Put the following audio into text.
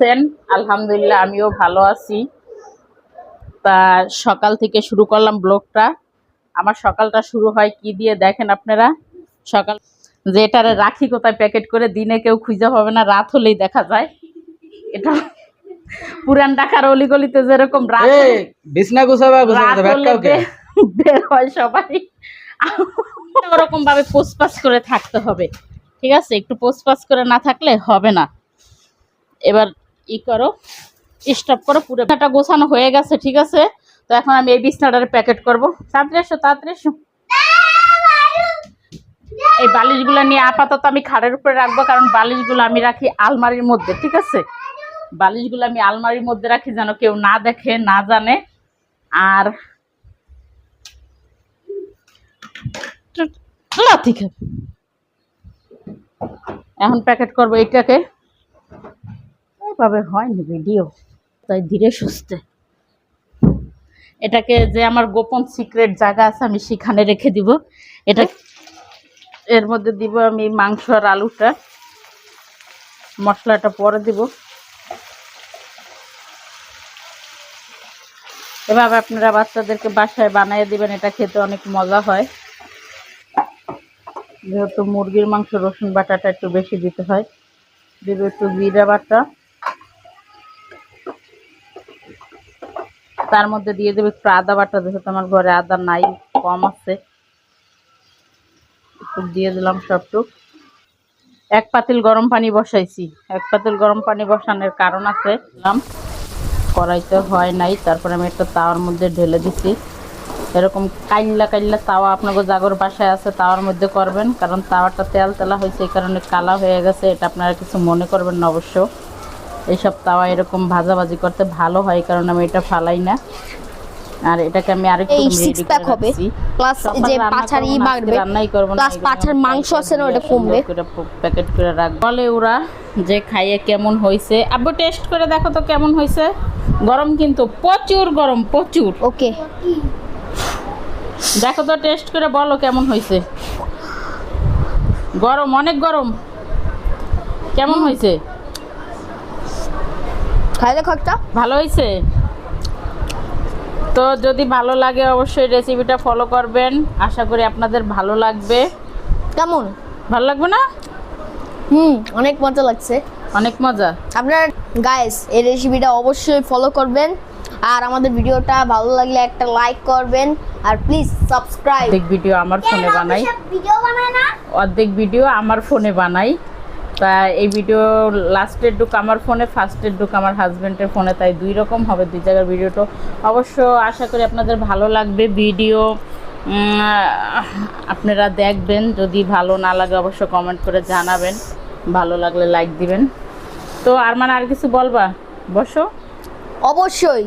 আছেন? আলহামদুলিল্লাহ আমিও ভালো আছি। তা সকাল থেকে শুরু করলাম ব্লগটা। আমার সকালটা শুরু হয় কি দিয়ে দেখেন আপনারা? সকাল যে এটারে রাখি কোথায় প্যাকেট করে দিনে কেউ খুঁজে পাবে না রাত হলেই দেখা যায়। এটা পুরান ঢাকার অলিগলিতে যেরকম বের হয় সবাই। ওরকম ভাবে পোস্টপাস করে থাকতে হবে। ঠিক আছে? একটু পোস্টপাস করে না থাকলে হবে না। এবার ই করো স্টপ করো পুরো বিছানাটা গোছানো হয়ে গেছে ঠিক আছে? তো এখন আমি এই বিছনাটার প্যাকেট করব। তাড়াতাড়ি এসো তাড়াতাড়ি এসো। এই বালিশগুলো নিয়ে আপাতত আমি খাড়ের উপরে রাখব কারণ বালিশগুলো আমি রাখি আলমারির মধ্যে ঠিক আছে? বালিশগুলো আমি আলমারির মধ্যে রাখি যেন কেউ না দেখে না জানে। আর লাথি খা। এখন প্যাকেট করব এইটাকে। এইভাবে হয়নি ভিডিও তাই ধীরে সুস্থে। এটাকে যে আমার গোপন সিক্রেট জায়গা আছে, আমি সেখানে রেখে দিব। এটা এর মধ্যে দিব আমি মাংস আর আলুটা। মশলাটা পরে দিব। এভাবে আপনারা বাচ্চাদেরকে বাসায় বানিয়ে দিবেন, এটা খেতে অনেক মজা হয়। যেহেতু মুরগির মাংস রসুন বাটাটা একটু বেশি দিতে হয় দিব একটু জিরা বাটা। তার মধ্যে দিয়ে দেবে একটু আদা বাটা, যেহেতু আমার ঘরে আদা নাই, কম আছে। একটু দিয়ে দিলাম সবটুক। এক পাতিল গরম পানি বসাইছি। এক পাতিল গরম পানি বসানোর কারণ আছে। দিলাম। কড়াইতে হয় নাই, তারপরে আমি একটা তাওয়ার মধ্যে ঢেলে দিছি। এরকম কাইল্লা কাইল্লা তাওয়া আপনাদের জাগর বাসায় আছে, তাওয়ার মধ্যে করবেন, কারণ তাওয়াটা তেল তেলা হয়েছে, এই কারণে কালা হয়ে গেছে, এটা আপনারা কিছু মনে করবেন না অবশ্য। এইসব তাওয়া এরকম ভাজাভাজি করতে ভালো হয় কারণ আমি এটা ফালাই না। আর এটাকে আমি আরেকটু এই সিক্স প্যাক হবে। প্লাস যে পাছার আজকে বাড়বে রান্নাই করব না, প্লাস পাছার মাংস আছে না ওটা কমবে। প্যাকেট করে রাখব। বলে ওরা যে খাইয়ে কেমন হয়েছে আব্বু টেস্ট করে দেখো তো কেমন হয়েছে গরম কিন্তু প্রচুর গরম প্রচুর। ওকে। দেখো তো টেস্ট করে বলো কেমন হয়েছে গরম অনেক গরম। কেমন হয়েছে খাই দেখো একটা ভালো হয়েছে তো যদি ভালো লাগে অবশ্যই রেসিপিটা ফলো করবেন। আশা করি আপনাদের ভালো লাগবে। কেমন? ভালো লাগবে না? হুম অনেক মজা লাগছে। অনেক মজা। আপনার গাইস এই রেসিপিটা অবশ্যই ফলো করবেন। আর আমাদের ভিডিওটা ভালো লাগলে একটা লাইক করবেন। আর প্লিজ সাবস্ক্রাইব অর্ধেক ভিডিও আমার ফোনে বানাই। ভিডিও বানায় না? অর্ধেক ভিডিও আমার ফোনে বানাই। তা এই ভিডিও লাস্টের ডুক আমার ফোনে ফার্স্টের ডুক আমার হাজব্যান্ডের ফোনে তাই দুই রকম হবে দুই জায়গার ভিডিওটা অবশ্য আশা করি আপনাদের ভালো লাগবে ভিডিও আপনারা দেখবেন, যদি ভালো না লাগে অবশ্য কমেন্ট করে জানাবেন। ভালো লাগলে লাইক দিবেন। তো আর মানে আর কিছু বলবা? বসো। অবশ্যই।